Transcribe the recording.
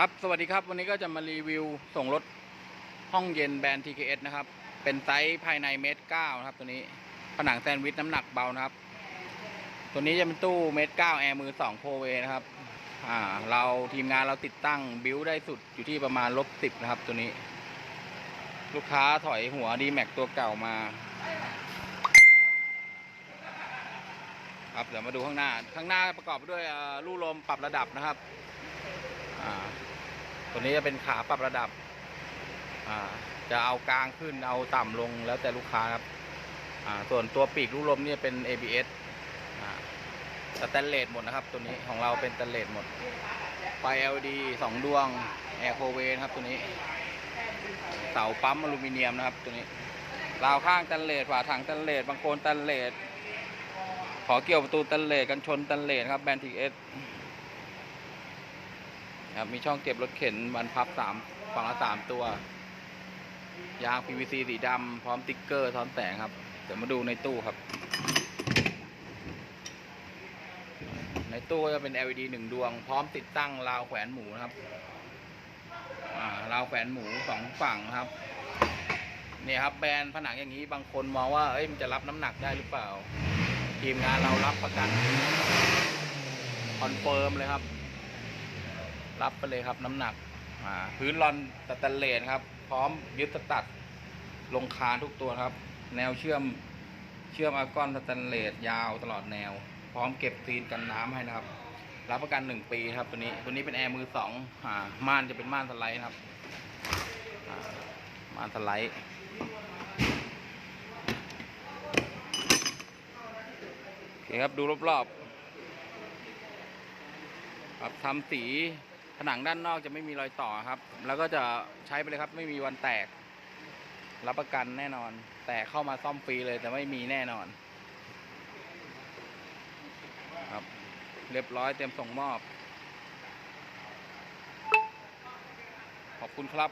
ครับ สวัสดีครับ วันนี้ก็จะมารีวิวส่งรถห้องเย็นแบรนด์ TKS นะครับ เป็นไซส์ภายในเมตรเก้านะครับ ตัวนี้ ผนังแซนด์วิชน้ำหนักเบานะครับ ตัวนี้จะเป็นตู้เมตรเก้าแอร์มือสองโพเวนะครับ อ่า เราทีมงานเราติดตั้งบิวได้สุดอยู่ที่ประมาณลบสิบนะครับ ตัวนี้ ลูกค้าถอยหัวดีแม็กตัวเก่ามา ครับ เดี๋ยวมาดูข้างหน้า ข้างหน้าประกอบด้วยลู่ลมปรับระดับนะครับ ตัวนี้จะเป็นขาปรับระดับ อ่า จะเอากลางขึ้นเอาต่ำลงแล้วแต่ลูกค้าครับ อ่า ส่วนตัวปีกลูกลมเนี่ยเป็น ABS อ่าสแตนเลสหมดนะครับ ตัวนี้ของเราเป็นสแตนเลสหมด ไฟ LED สองดวง แอร์โคเวนครับตัวนี้ เสาปั๊มอลูมิเนียมนะครับ ตัวนี้ราวข้างสแตนเลสฝาถังสแตนเลสบางโคนสแตนเลสขอเกี่ยวประตูสแตนเลสกันชนสแตนเลสครับแบรนด์ทีเอส ครับมีช่องเก็บรถเข็นบรรพับสามฝั่งละสามตัว ยาง PVC สีดำพร้อมติ๊กเกอร์ซ้อนแสงครับ เดี๋ยวมาดูในตู้ครับ ในตู้ก็จะเป็น LED หนึ่งดวง พร้อมติดตั้งราวแขวนหมูนะครับราวแขวนหมูสองฝั่งครับเนี่ยครับแบรนด์ผนังอย่างนี้บางคนมองว่าเอ้ยมันจะรับน้ำหนักได้หรือเปล่า ทีมงานเรารับประกันคอนเฟิร์มเลยครับ รับไปเลยครับน้ำหนักพื้นรอนสแตนเลสครับ พร้อมยึดสตัดลงคานทุกตัวครับ แนวเชื่อมเชื่อมอากอนสแตนเลสยาวตลอดแนว พร้อมเก็บซีนกันน้ำให้นะครับ รับประกันหนึ่งปีครับตัวนี้ตัวนี้เป็นแอร์มือสองอ่าม่านจะเป็นม่านสไลด์นะครับม่านสไลด์โอเคครับดูรอบๆครับทำสี ผนังด้านนอกจะไม่มีรอยต่อครับ แล้วก็จะใช้ไปเลยครับ ไม่มีวันแตก รับประกันแน่นอน แต่เข้ามาซ่อมฟรีเลยแต่ไม่มีแน่นอน ครับ เรียบร้อยเตรียมส่งมอบ ขอบคุณครับ